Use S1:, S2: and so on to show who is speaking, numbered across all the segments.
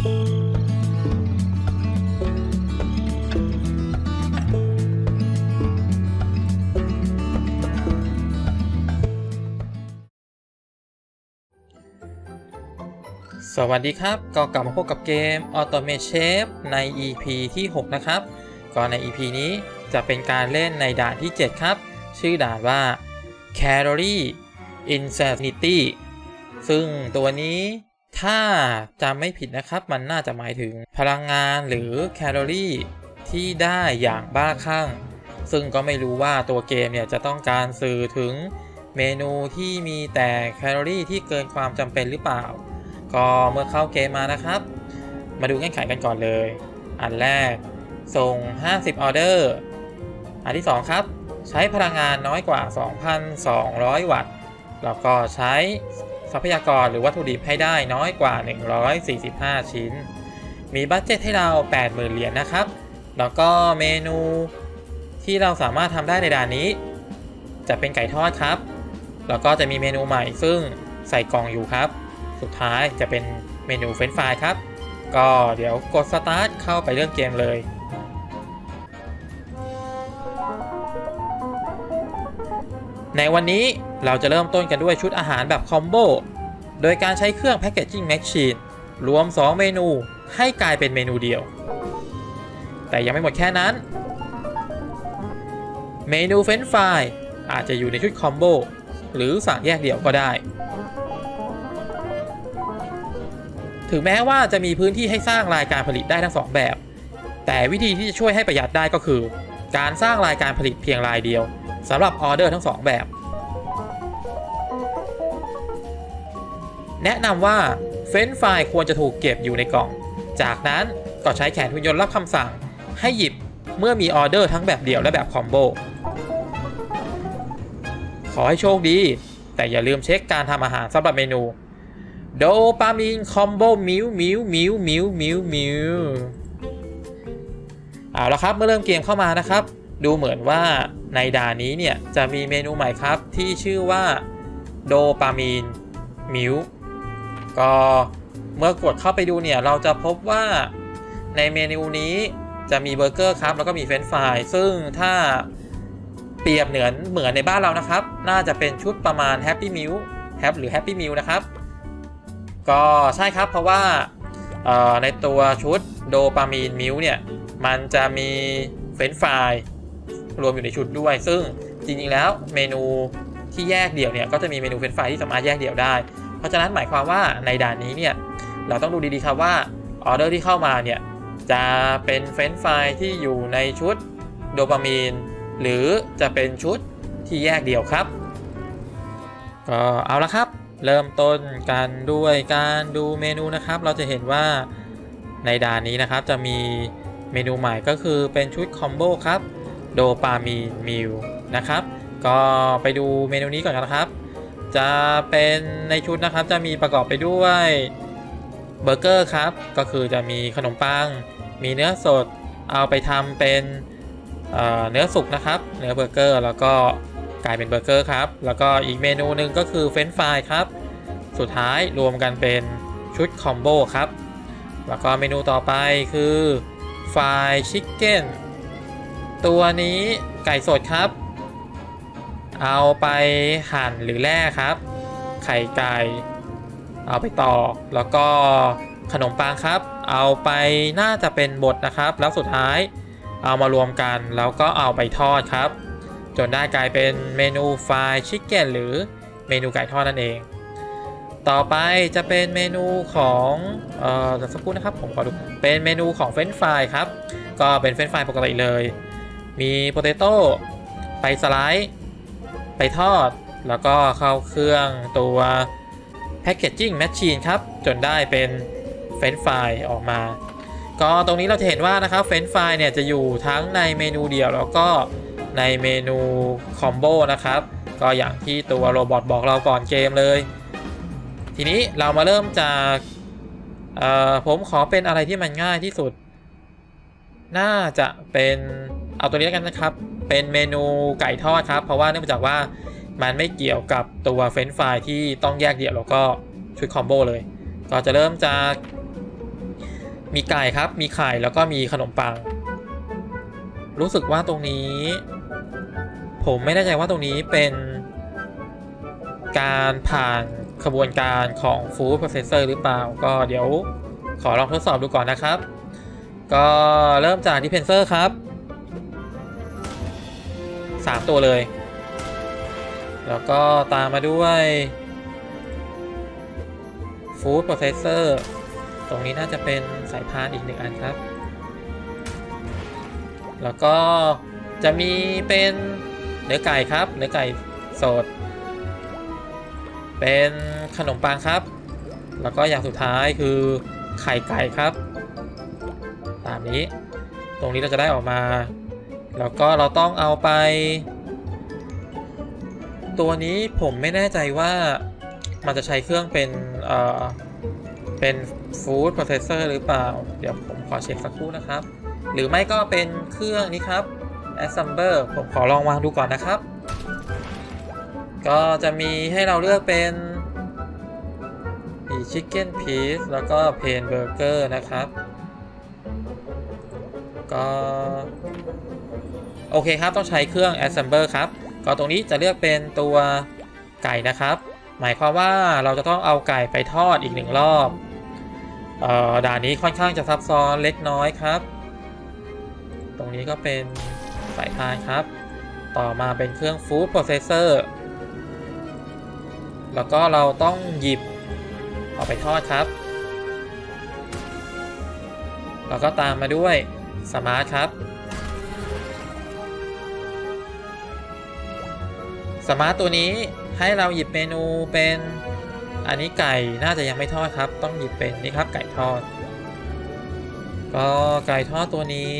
S1: สวัสดีครับ ก็กลับมาพบกับเกม Automate Chef ใน EP ที่ 6 นะครับ ก็ใน EP นี้จะเป็นการเล่นในด่านที่ 7 ครับ ชื่อด่านว่า Calorie Insanity ซึ่งตัวนี้ ถ้าจำไม่ผิดนะครับมันน่าจะหมายถึงพลังงานหรือแคลอรี่ที่ได้อย่างบ้าคลั่ง ซึ่งก็ไม่รู้ว่าตัวเกมเนี่ยจะต้องการสื่อถึงเมนูที่มีแต่แคลอรี่ที่เกินความจำเป็นหรือเปล่า ก็เมื่อเข้าเกมมานะครับ มาดูเงื่อนไขกันก่อนเลย อันแรกส่ง 50 ออเดอร์ อันที่ 2 ครับ ใช้พลังงานน้อยกว่า 2,200 วัตต์ แล้วก็ใช้ ทรัพยากรหรือวัตถุดิบให้ได้น้อยกว่า 145 ชิ้น มีบัตเจ็ตให้เรา 80,000 เหรียญนะครับ แล้วก็เมนูที่เราสามารถทำได้ในด่านนี้ จะเป็นไก่ทอดครับ แล้วก็จะมีเมนูใหม่ซึ่งใส่กล่องอยู่ครับ สุดท้ายจะเป็นเมนูเฟรนช์ฟรายครับ ก็เดี๋ยวกดสตาร์ทเข้าไปเรื่องเกมเลยในวันนี้ เราจะเริ่มต้นกันด้วยชุดอาหารแบบคอมโบ โดยการใช้เครื่องแพ c เกจจิ้งแมชชีนรวม 2 เมนูให้กลายเป็นเมนูเดียว แต่ยังไม่หมดแค่นั้น เมนูเฟรนฟรายอาจจะอยู่ในชุดคอมโบ หรือสั่งแยกเดี่ยวก็ได้ ถึงแม้ว่าจะมีพื้นที่ให้สร้างรายการผลิตได้ทั้งสองแบบ แต่วิธีที่จะช่วยให้ประหยัดได้ก็คือ การสร้างรายการผลิตเพียงรายเดียวสำหรับออเดอร์ทั้งสองแบบ แนะนำว่าเฟ้นไฟล์ควรจะถูกเก็บอยู่ในกล่อง จากนั้นก็ใช้แขนหุ่นยนต์รับคำสั่ง ให้หยิบเมื่อมีออเดอร์ทั้งแบบเดี่ยวและแบบคอมโบ ขอให้โชคดี แต่อย่าลืมเช็คการทำอาหารสำหรับเมนู โดปามีนคอมโบมิวมิวมิวมิวมิวมิวเอาละครับเมื่อเริ่มเกมเข้ามานะครับ ดูเหมือนว่าในด่านนี้เนี่ยจะมีเมนูใหม่ครับที่ชื่อว่าโดปามีนมิว ก็เมื่อกดเข้าไปดูเนี่ย เราจะพบว่าในเมนูนี้จะมีเบอร์เกอร์ครับ แล้วก็มีเฟรนช์ฟรายซึ่งถ้าเปรียบเหมือนเหมือนในบ้านเรานะครับ น่าจะเป็นชุดประมาณแฮปปี้มิลแฮปหรือแฮปปี้มิลนะครับ ก็ใช่ครับเพราะว่าในตัวชุดโดปามีนมิลเนี่ย มันจะมีเฟรนช์ฟรายรวมอยู่ในชุดด้วย ซึ่งจริงๆแล้วเมนูที่แยกเดี่ยวเนี่ย ก็จะมีเมนูเฟรนช์ฟรายที่สามารถแยกเดี่ยวได้ เพราะฉะนั้นหมายความว่าในด่านนี้เนี่ยเราต้องดูดีๆครับว่าออเดอร์ที่เข้ามาเนี่ยจะเป็นเฟรนช์ฟรายที่อยู่ในชุดโดปามีน หรือจะเป็นชุดที่แยกเดี่ยวครับก็เอาละครับ เริ่มต้นกันด้วยการดูเมนูนะครับ เราจะเห็นว่าในด่านนี้นะครับจะมีเมนูใหม่ก็คือเป็นชุดคอมโบครับโดปามีนมิลนะครับ ก็ไปดูเมนูนี้ก่อนนะครับ จะเป็นในชุดนะครับจะมีประกอบไปด้วยเบอร์เกอร์ครับก็คือจะมีขนมปัง มีเนื้อสดเอาไปทำเป็นเเนื้อสุกนะครับ เนื้อเบอร์เกอร์แล้วก็กลายเป็นเบอร์เกอร์ครับ แล้วก็อีกเมนูหนึ่งก็คือเฟรนช์ฟรายครับ สุดท้ายรวมกันเป็นชุดคอมโบครับ แล้วก็เมนูต่อไปคือฟรายชิคเก้นตัวนี้ไก่สดครับ เอาไปหั่นหรือแล่ครับ ไข่ไก่ เอาไปตอกแล้วก็ขนมปังครับ เอาไปน่าจะเป็นบดนะครับ แล้วสุดท้ายเอามารวมกันแล้วก็เอาไปทอดครับ จนได้กลายเป็นเมนูฟรายชิคเก้นหรือเมนูไก่ทอดนั่นเอง ต่อไปจะเป็นเมนูของเอ่อสักครู่นะครับผมขอดูเป็นเมนูของเฟรนช์ฟรายครับ ก็เป็นเฟรนช์ฟรายปกติเลย มีโปเตโต้ไปสไลด์ ไปทอด แล้วก็เข้าเครื่องตัวแพ c เกจจิ้งแมชชีนครับ จนได้เป็นเฟรนช์ฟรายออกมา ก็ตรงนี้เราจะเห็นว่านะครับเฟรนช์ฟรายเนี่ยจะอยู่ทั้งในเมนูเดียวแล้วก็ในเมนูคอมโบนะครับ ก็อย่างที่ตัวโรบอทบอกเราก่อนเกมเลย ทีนี้เรามาเริ่มจากผมขอเป็นอะไรที่มันง่ายที่สุด น่าจะเป็น เอาตัวนี้แล้วกันนะครับ เป็นเมนูไก่ทอดครับ เพราะว่าเนื่องจากว่ามันไม่เกี่ยวกับตัวเฟรนช์ฟรายที่ต้องแยกเดี่ยวแล้วก็ชุดคอมโบเลย ก็จะเริ่มจากมีไก่ครับ มีไข่แล้วก็มีขนมปัง รู้สึกว่าตรงนี้ ผมไม่แน่ใจว่าตรงนี้เป็นการผ่านขบวนการของ Food Processor หรือเปล่า ก็เดี๋ยวขอลองทดสอบดูก่อนนะครับ ก็เริ่มจาก Dispenser ครับ 3 ตัวเลย แล้วก็ตามมาด้วย Food Processor ตรงนี้น่าจะเป็นสายพานอีกหนึ่งอันครับ แล้วก็จะมีเป็นเนื้อไก่ครับ เนื้อไก่สด เป็นขนมปังครับ แล้วก็อย่างสุดท้ายคือไข่ไก่ครับ ตามนี้ ตรงนี้เราจะได้ออกมา แล้วก็เราต้องเอาไป ตัวนี้ผมไม่แน่ใจว่ามันจะใช้เครื่องเป็นเอ่อเป็น Food Processor หรือเปล่า เดี๋ยวผมขอเช็คสักครู่นะครับ หรือไม่ก็เป็นเครื่องนี้ครับ Assembler ผมขอลองวางดูก่อนนะครับ ก็จะมีให้เราเลือกเป็นมี Chicken Piece แล้วก็ Plain Burger นะครับ ก็ โอเคครับ ต้องใช้เครื่อง Assembler ครับ ก็ตรงนี้จะเลือกเป็นตัวไก่นะครับ หมายความว่าเราจะต้องเอาไก่ไปทอดอีกหนึ่งรอบออด่านนี้ค่อนข้างจะซับซ้อนเล็กน้อยครับ ตรงนี้ก็เป็นสายพานครับ ต่อมาเป็นเครื่อง Food Processor แล้วก็เราต้องหยิบเอาไปทอดครับ แล้วก็ตามมาด้วยสมาร์ทครับ สมาร์ทตัวนี้ให้เราหยิบเมนูเป็นอันนี้ไก่น่าจะยังไม่ทอดครับ ต้องหยิบเป็นนี่ครับไก่ทอด ก็ไก่ทอดตัวนี้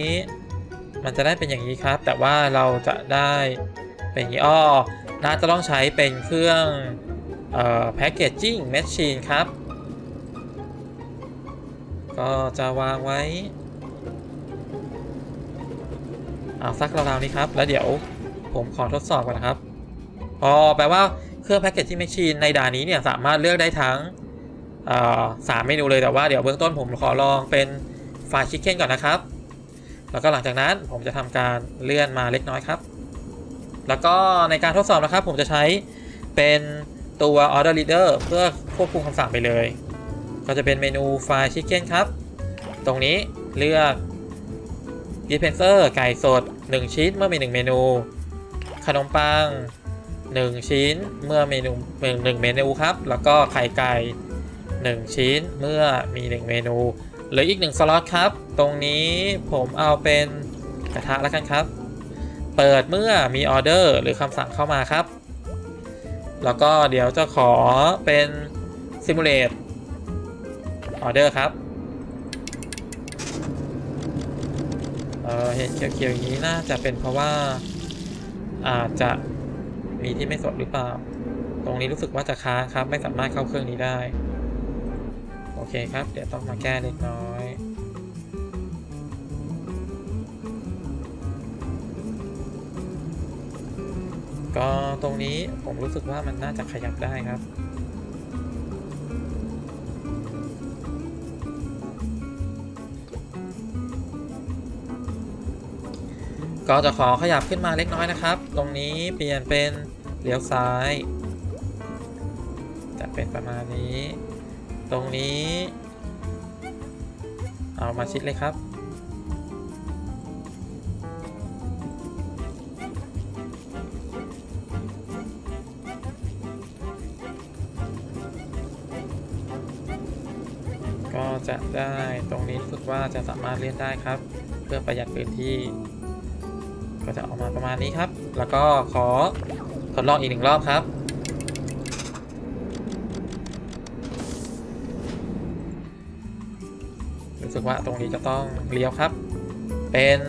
S1: มันจะได้เป็นอย่างนี้ครับ แต่ว่าเราจะได้เป็นอย่างนี้อ้อน่าจะต้องใช้เป็นเครื่องเอ่อแพคเกจจิ้งแมชชีนครับ ก็จะวางไว้เอาสักราวๆนี้ครับ แล้วเดี๋ยวผมขอทดสอบก่อนนะครับ อ๋อแปลว่าเครื่องแพคเกจจิ้งแมชชีนในด่านนี้เนี่ยสามารถเลือกได้ทั้งสามเมนูเลยแต่ว่าเดี๋ยวเบื้องต้นผมขอลองเป็นฟาชิคเก้นก่อนนะครับ แล้วก็หลังจากนั้นผมจะทำการเลื่อนมาเล็กน้อยครับ แล้วก็ในการทดสอบนะครับ ผมจะใช้เป็นตัว Order Leader เพื่อควบคุมคำสั่งไปเลย ก็จะเป็นเมนูฟล์ชิคเก้นครับ ตรงนี้เลือก Dispenser ไก่สด 1 ชิ้นเมื่อมี 1 เมนู ขนมปัง 1 ชิ้นเมื่อเมนูหนึ่งเมนูครับ แล้วก็ไข่ไก่ 1 ชิ้นเมื่อมี 1 เมนูเหลืออีก1สล็อตครับ ตรงนี้ผมเอาเป็นกระทะแล้วกันครับ เปิดเมื่อมีออเดอร์หรือคำสั่งเข้ามาครับ แล้วก็เดี๋ยวจะขอเป็น Simulate ออเดอร์ครับเออเห็นเขียวๆอย่างนี้น่าจะเป็นเพราะว่าอาจจะ มีที่ไม่สดหรือเปล่า ตรงนี้รู้สึกว่าจะค้างครับ ไม่สามารถเข้าเครื่องนี้ได้ โอเคครับ เดี๋ยวต้องมาแก้เล็กน้อยก็ตรงนี้ผมรู้สึกว่ามันน่าจะขยับได้ครับ ก็จะขอขยับขึ้นมาเล็กน้อยนะครับ ตรงนี้เปลี่ยนเป็นเลี้ยวซ้าย จะเป็นประมาณนี้ ตรงนี้ เอามาชิดเลยครับ ก็จะได้ตรงนี้รู้สึกว่าจะสามารถเลื่อนได้ครับ เพื่อประหยัดพื้นที่ ก็จะออกมาประมาณนี้ครับ แล้วก็ขอทดลองอีกหนึ่งรอบครับรู้สึกว่าตรงนี้จะต้องเลี้ยวครับ เป็น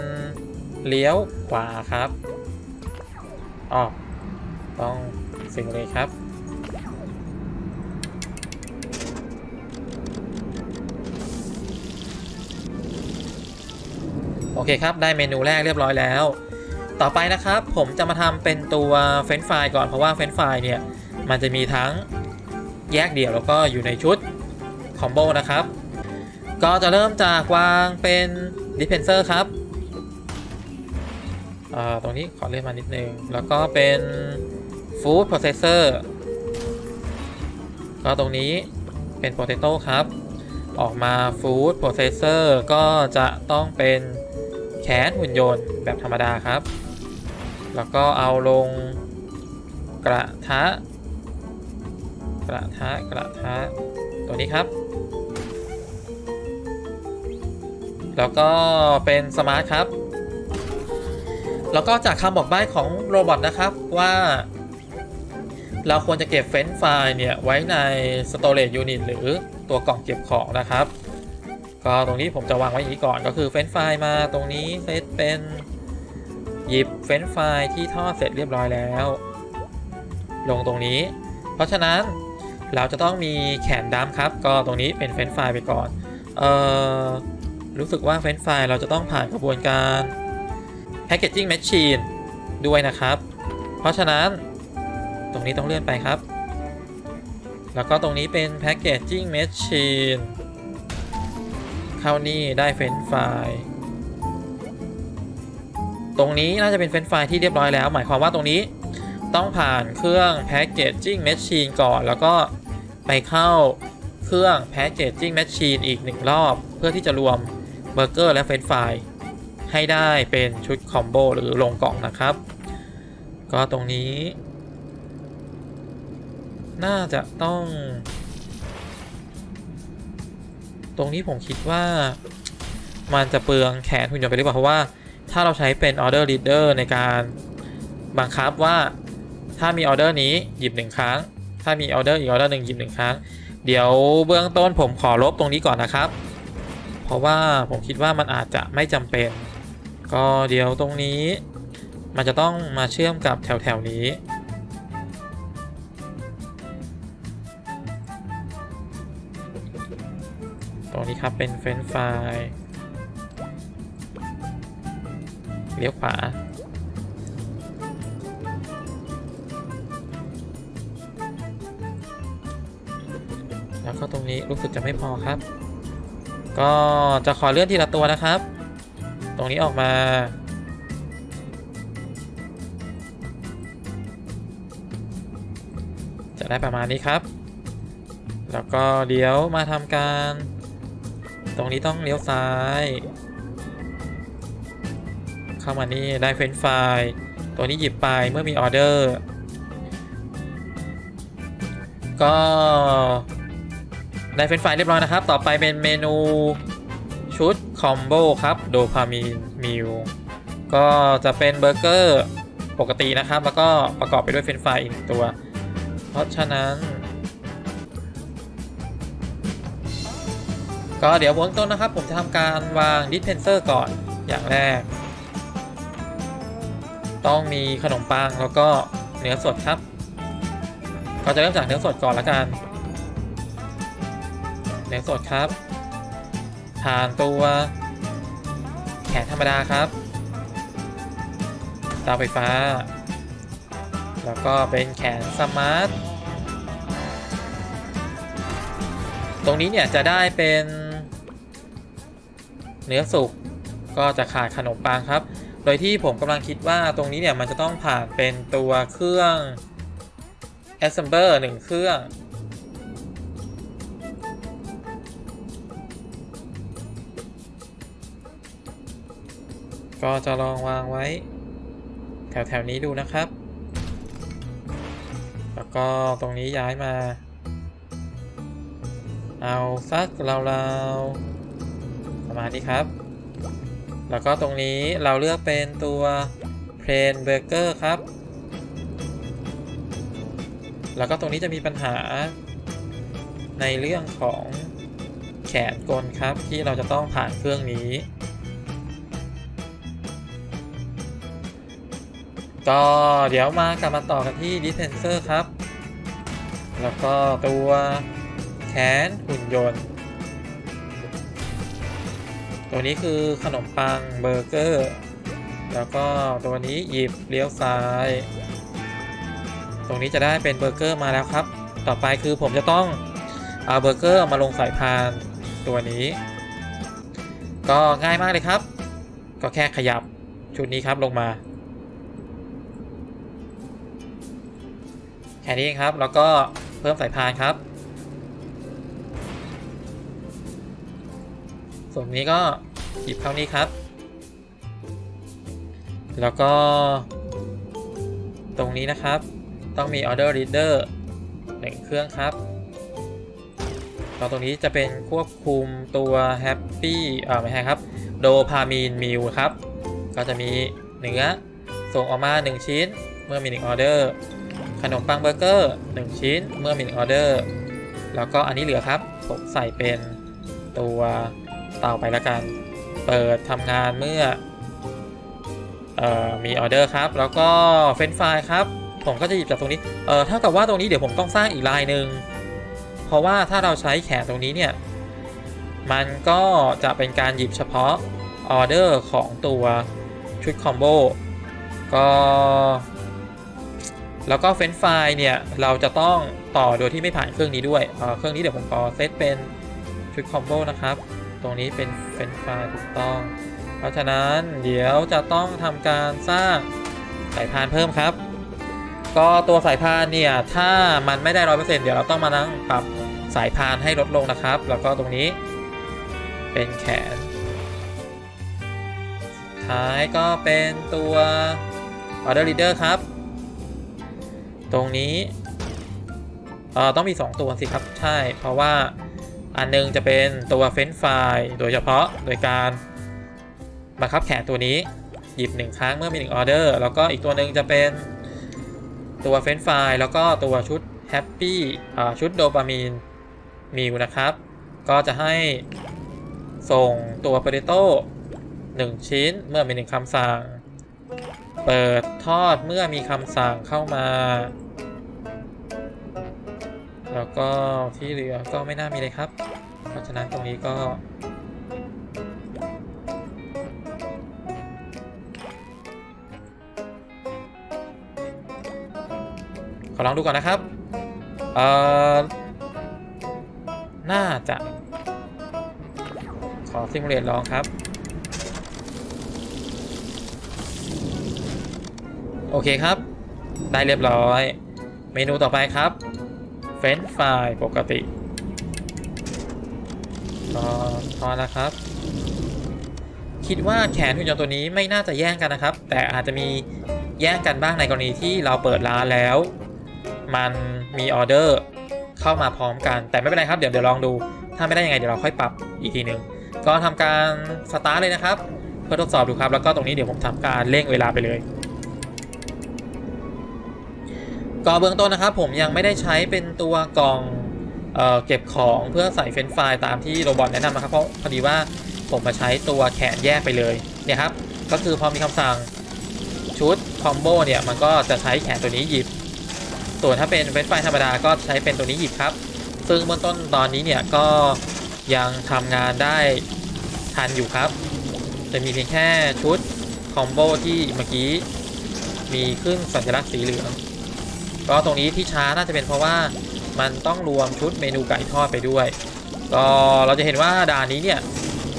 S1: เลี้ยวขวาครับอ๋อต้องสิ่งเลยครับโอเคครับ ได้เมนูแรกเรียบร้อยแล้ว ต่อไปนะครับผมจะมาทำเป็นตัวเฟรนช์ฟรายก่อนเพราะว่าเฟรนช์ฟรายเนี่ยมันจะมีทั้งแยกเดี่ยวแล้วก็อยู่ในชุดคอมโบนะครับ ก็จะเริ่มจากวางเป็นดิเพนเซอร์ครับเอ่อตรงนี้ขอเลื่อนมานิดนึง แล้วก็เป็นฟู้ดโปรเซสเซอร์ก็ตรงนี้เป็นโปเตโต้ครับ ออกมาฟู้ดโปรเซสเซอร์ก็จะต้องเป็น แขนหุ่นยนต์แบบธรรมดาครับ แล้วก็เอาลงกระทะ กระทะกระทะตัวนี้ครับ แล้วก็เป็นสมาร์ทครับ แล้วก็จากคำบอกใบ้ของโรบอทนะครับว่าเราควรจะเก็บเฟ้นไฟล์เนี่ย ไว้ใน storage unit หรือตัวกล่องเก็บของนะครับ ก็ตรงนี้ผมจะวางไว้อย่างนี้ก่อนก็คือเฟ้นไฟล์มาตรงนี้เซตเป็นหยิบเฟ้นไฟล์ที่ทอดเสร็จเรียบร้อยแล้ว ลงตรงนี้ เพราะฉะนั้นเราจะต้องมีแขนดำครับ ก็ตรงนี้เป็นเฟ้นไฟล์ไปก่อนเอ่อรู้สึกว่าเฟ้นไฟล์เราจะต้องผ่านกระบวนการ packaging machine ด้วยนะครับ เพราะฉะนั้นตรงนี้ต้องเลื่อนไปครับ แล้วก็ตรงนี้เป็น packaging machine เข้านี่ได้เฟ้นไฟล์ตรงนี้น่าจะเป็นเฟ้นไฟล์ที่เรียบร้อยแล้ว หมายความว่าตรงนี้ต้องผ่านเครื่อง packaging machine ก่อน แล้วก็ไปเข้าเครื่อง packaging machine อีกหนึ่งรอบ เพื่อที่จะรวมเบอร์เกอร์และเฟนช์ฟรายให้ได้เป็นชุดคอมโบหรือลงกล่องนะครับ ก็ตรงนี้ น่าจะต้อง รงนี้ผมคิดว่ามันจะเปลืองแขนหุ่นยนต์ไปหรือเปล่าเพราะว่าถ้าเราใช้เป็นออเดอร์ลีดเดอร์ในการบังคับว่าถ้ามีออเดอร์นี้หยิบหนึ่งครั้ง ถ้ามีออเดอร์อีกออเดอร์หนึ่งหยิบหนึ่งครั้ง เดี๋ยวเบื้องต้นผมขอลบตรงนี้ก่อนนะครับ เพราะว่าผมคิดว่ามันอาจจะไม่จำเป็น ก็เดี๋ยวตรงนี้ มันจะต้องมาเชื่อมกับแถวแถวๆนี้ ตรงนี้ครับเป็นเฟรนฟรายเลี้ยวขวาแล้วก็ตรงนี้รู้สึกจะไม่พอครับ ก็จะขอเลื่อนทีละตัวนะครับ ตรงนี้ออกมา จะได้ประมาณนี้ครับ แล้วก็เดี๋ยวมาทำการ ตรงนี้ต้องเลี้ยวซ้าย เข้ามานี่ได้เฟรนช์ฟรายตัวนี้หยิบไปเมื่อมีออเดอร์ ก็ได้เฟรนช์ฟรายเรียบร้อยนะครับ ต่อไปเป็นเมนูชุดคอมโบครับ โดพามีนมิลก็จะเป็นเบอร์เกอร์ปกตินะครับ แล้วก็ประกอบไปด้วยเฟรนช์ฟรายอีกตัว เพราะฉะนั้น ก็เดี๋ยวเบื้องต้นนะครับผมจะทำการวางดิสเพนเซอร์ก่อนอย่างแรก ต้องมีขนมปังแล้วก็เนื้อสดครับ ก็จะเริ่มจากเนื้อสดก่อนละกัน เนื้อสดครับผ่านตัวแขนธรรมดาครับเตาไฟฟ้า แล้วก็เป็นแขนสมาร์ท ตรงนี้เนี่ยจะได้เป็น เนื้อสุกก็จะขาดขนมปังครับ โดยที่ผมกำลังคิดว่าตรงนี้เนี่ยมันจะต้องผ่านเป็นตัวเครื่อง assembler หนึ่งเครื่อง ก็จะลองวางไว้ แถวๆนี้ดูนะครับ แล้วก็ตรงนี้ย้ายมา เอาสักราวๆ มาณนี้ครับ แล้วก็ตรงนี้เราเลือกเป็นตัวเพลนเบอร์เกอร์ครับ แล้วก็ตรงนี้จะมีปัญหาในเรื่องของแขนกลครับที่เราจะต้องผ่านเครื่องนี้ ก็เดี๋ยวมากลับมาต่อกันที่ดิสเพนเซอร์ครับ แล้วก็ตัวแขนหุ่นยนต์ ตัวนี้คือขนมปังเบอร์เกอร์ แล้วก็ตัวนี้หยิบเลี้ยวซ้าย ตรงนี้จะได้เป็นเบอร์เกอร์มาแล้วครับ ต่อไปคือผมจะต้องเอาเบอร์เกอร์มาลงสายพานตัวนี้ ก็ง่ายมากเลยครับ ก็แค่ขยับชุดนี้ครับลงมาแค่นี้ครับแล้วก็เพิ่มสายพานครับ ส่วนนี้ก็หยิบเข้านี้ครับ แล้วก็ ตรงนี้นะครับ ต้องมี Order Reader หนึ่งเครื่องครับตอนตรงนี้จะเป็นควบคุมตัว Happy เอ่อไม่ใช่ครับ โดพามีนมิลครับ ก็จะมีเนื้อส่งออกมา 1 ชิ้น เมื่อมี1ออเดอร์ ขนมปังเบอร์เกอร์ 1 ชิ้น เมื่อมี1ออเดอร์ แล้วก็อันนี้เหลือครับผมใส่เป็นตัว เตาไปและกัน เปิดทำงานเมื่อเออมีออเดอร์ครับ แล้วก็เฟรนช์ฟรายครับ ผมก็จะหยิบจากตรงนี้ เออเท่ากับว่าตรงนี้เดี๋ยวผมต้องสร้างอีกลายหนึ่ง เพราะว่าถ้าเราใช้แขนตรงนี้เนี่ย มันก็จะเป็นการหยิบเฉพาะออเดอร์ของตัวชุดคอมโบ ก็ แล้วก็เฟรนไฟล์เนี่ย เราจะต้องต่อโดยที่ไม่ผ่านเครื่องนี้ด้วยเเครื่องนี้เดี๋ยวผมขอเซตเป็นชุดคอมโบนะครับ ตรงนี้เป็นเฟรนช์ไฟถูกต้อง เพราะฉะนั้นเดี๋ยวจะต้องทำการสร้างสายพานเพิ่มครับ ก็ตัวสายพานเนี่ย ถ้ามันไม่ได้ร้อยเปอร์เซ็นต์เดี๋ยวเราต้องมานั่งปรับสายพานให้ลดลงนะครับ แล้วก็ตรงนี้เป็นแขน ท้ายก็เป็นตัว Order Reader ครับ ตรงนี้เอ่อต้องมี 2 ตัวสิครับ ใช่ เพราะว่า อันหนึงจะเป็นตัวเฟ้นไฟโดยเฉพาะโดยการบังคับแขนตัวนี้หยิบ1ครั้งเมื่อมี1ออเดอร์แล้วก็อีกตัวหนึ่งจะเป็นตัวเฟ้นไฟแล้วก็ตัวชุดแฮปปี้ชุดโดปามีนมิวนะครับ ก็จะให้ส่งตัวเปเตโต้1ชิ้นเมื่อมี1คำสั่ง เปิดทอดเมื่อมีคำสั่งเข้ามา แล้วก็ที่เหลือก็ไม่น่ามีเลยครับ เพราะฉะนั้นตรงนี้ก็ ขอลองดูก่อนนะครับ เอ่อ น่าจะ ขอซิมูเลตลองครับ โอเคครับ ได้เรียบร้อย เมนูต่อไปครับ เฟนช์ฟายปกติก็พอแล้วครับ คิดว่าแขนหุ่นยนต์ตัวนี้ไม่น่าจะแย่งกันนะครับ แต่อาจจะมีแย่งกันบ้างในกรณีที่เราเปิดร้านแล้ว มันมีออเดอร์เข้ามาพร้อมกัน แต่ไม่เป็นไรครับเดี๋ยวเดี๋ยวลองดู ถ้าไม่ได้ยังไงเดี๋ยวเราค่อยปรับอีกทีหนึ่งก็ทำการสตาร์ทเลยนะครับ เพื่อทดสอบดูครับ แล้วก็ตรงนี้เดี๋ยวผมทำการเร่งเวลาไปเลย ก็เบื้องต้นนะครับผมยังไม่ได้ใช้เป็นตัวกล่องเออเก็บของเพื่อใส่เฟนไฟล์ตามที่โรบอทแนะนำนะครับเพราะพอดีว่าผมมาใช้ตัวแขนแยกไปเลยเนี่ยครับก็คือพอมีคำสั่งชุดคอมโบเนี่ยมันก็จะใช้แขนตัวนี้หยิบ ส่วนถ้าเป็นเฟนไฟล์ธรรมดาก็ใช้เป็นตัวนี้หยิบครับ ซึ่งเบื้องต้นตอนนี้เนี่ยก็ยังทำงานได้ทันอยู่ครับจะมีเพียงแค่ชุดคอมโบที่เมื่อกี้มีขึ้นสัญลักษณ์สีเหลือง ก็ตรงนี้ที่ช้าน่าจะเป็นเพราะว่ามันต้องรวมชุดเมนูไก่ทอดไปด้วย ก็เราจะเห็นว่าด่านนี้เนี่ย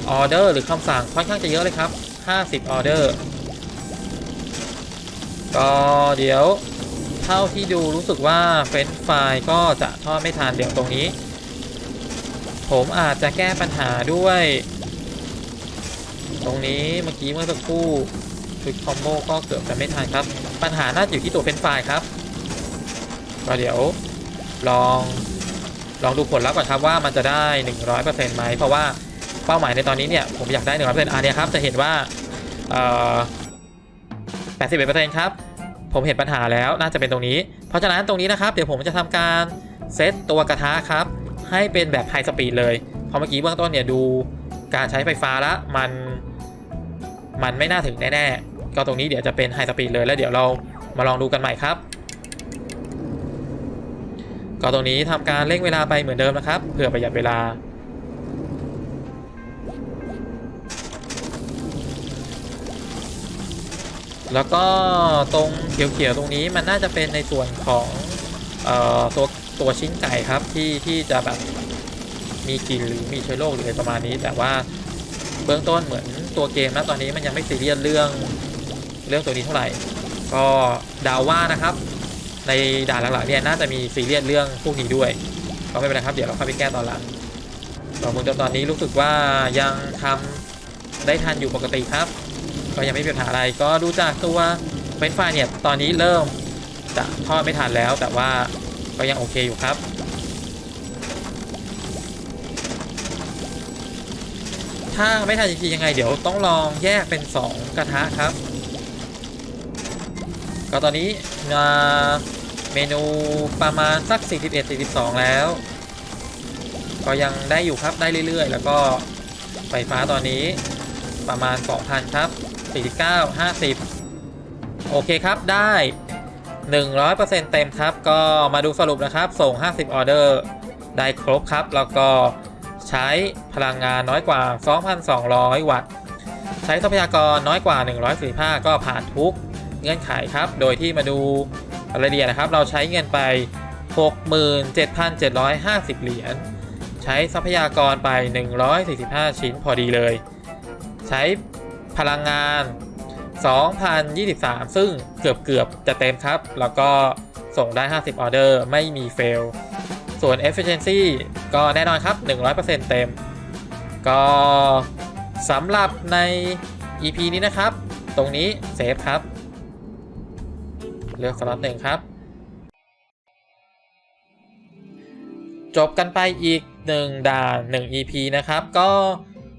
S1: ออเดอร์หรือคำสั่งค่อนข้างจะเยอะเลยครับ 50ออเดอร์ก็เดี๋ยวเท่าที่ดูรู้สึกว่าเฟรนไฟล์ก็จะทอดไม่ทันเดี๋ยวตรงนี้ ผมอาจจะแก้ปัญหาด้วย ตรงนี้เมื่อกี้เมื่อสักครู่ชุดคอมโบก็เกือบจะไม่ทันครับ ปัญหาน่าจะอยู่ที่ตัวเฟรนไฟล์ครับ ก็เดี๋ยวลองลองดูผลลัพธ์ก่อนครับว่ามันจะได้ 100%ไหมเพราะว่าเป้าหมายในตอนนี้เนี่ยผมอยากได้100%อันเนี้ครับจะเห็นว่าเอ่อ81%ครับ ผมเห็นปัญหาแล้วน่าจะเป็นตรงนี้ เพราะฉะนั้นตรงนี้นะครับ เดี๋ยวผมจะทำการเซตตัวกระทะครับ ให้เป็นแบบไฮสปีดเลยเพราะเมื่อกี้เบื้องต้นเนี่ยดูการใช้ไฟฟ้าละมันมันไม่น่าถึงแน่ๆ ก็ตรงนี้เดี๋ยวจะเป็นไฮสปีดเลยแล้วเดี๋ยวเรามาลองดูกันใหม่ครับ ก็ตรงนี้ทำการเร่งเวลาไปเหมือนเดิมนะครับ เพื่อประหยัดเวลา แล้วก็ตรงเขียวๆตรงนี้มันน่าจะเป็นในส่วนของออตัวตัวชิ้นไก่ครับที่ที่จะแบบมีกลิ่นหรือมีเชื้อโรคหรืออะไรประมาณนี้ แต่ว่าเบื้องต้นเหมือนตัวเกมนะตอนนี้มันยังไม่ซีเรียสเรื่องเรื่องตัวนี้เท่าไหร่ ก็เดาว่านะครับ ในด่านหลังๆเนี่ยน่าจะมีซีเรียสเรื่องพวกนี้ด้วยก็ไม่เป็นไรครับเดี๋ยวเราเข้าไปแก้ตอนหลังต่อมือตอนนี้รู้สึกว่ายังทำได้ทันอยู่ปกติครับ ก็ยังไม่มีปัญหาอะไรก็ดูจากตัวเฟรนฟรายเนี่ยตอนนี้เริ่มจะทอดไม่ทันแล้ว แต่ว่าก็ยังโอเคอยู่ครับถ้าไม่ทันจริงๆยังไงเดี๋ยวต้องลองแยกเป็น 2 กระทะครับ ก็ตอนนี้อ่าเมนูประมาณสัก 41-42 แล้ว ก็ยังได้อยู่ครับได้เรื่อยๆ แล้วก็ไฟฟ้าตอนนี้ประมาณ 2,000 ครับ 49 50 โอเคครับได้ 100%เต็มครับ ก็มาดูสรุปนะครับ ส่ง 50 ออเดอร์ ได้ครบครับ แล้วก็ใช้พลังงานน้อยกว่า 2,200 วัตต์ ใช้ทรัพยากรน้อยกว่า 145 ก็ผ่านทุก เงื่อนไขครับ โดยที่มาดูรายละเอียดนะครับ เราใช้เงินไป 67,750 เหรียญ ใช้ทรัพยากรไป 145 ชิ้นพอดีเลย ใช้พลังงาน 2,023 ซึ่งเกือบเกือบจะเต็มครับ แล้วก็ส่งได้ 50 ออเดอร์ ไม่มีเฟล ส่วน efficiency ก็แน่นอนครับ 100%เต็ม ก็สำหรับใน EP นี้นะครับ ตรงนี้เซฟครับ ลือกสล็อตหนึ่งครับ จบกันไปอีก 1 ด่าน1 EP นะครับ ก็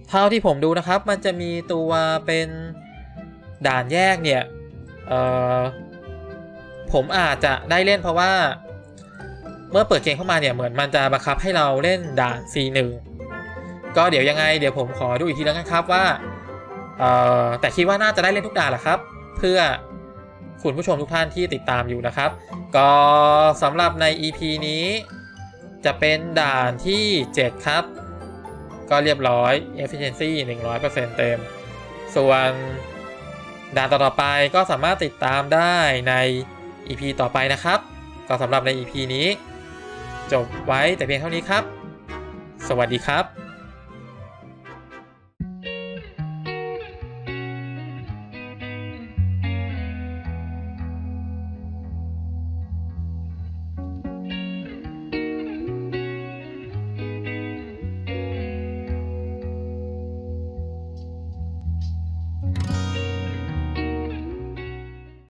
S1: เท่าที่ผมดูนะครับ มันจะมีตัวเป็นด่านแยกเนี่ยผมอาจจะได้เล่นเพราะว่า เมื่อเปิดเกมเข้ามาเนี่ยเหมือนมันจะบังคับให้เราเล่นด่าน C1 ก็เดี๋ยวยังไงเดี๋ยวผมขอดูอีกทีแล้วกันครับว่าแต่คิดว่าน่าจะได้เล่นทุกด่านแหละครับ เพื่อ คุณผู้ชมทุกท่านที่ติดตามอยู่นะครับ ก็สำหรับใน EP นี้ จะเป็นด่านที่ 7 ครับ ก็เรียบร้อย efficiency 100%เต็ม ส่วนด่านต่อๆไปก็สามารถติดตามได้ใน EP ต่อไปนะครับ ก็สำหรับใน EP นี้ จบไว้แต่เพียงเท่านี้ครับ สวัสดีครับ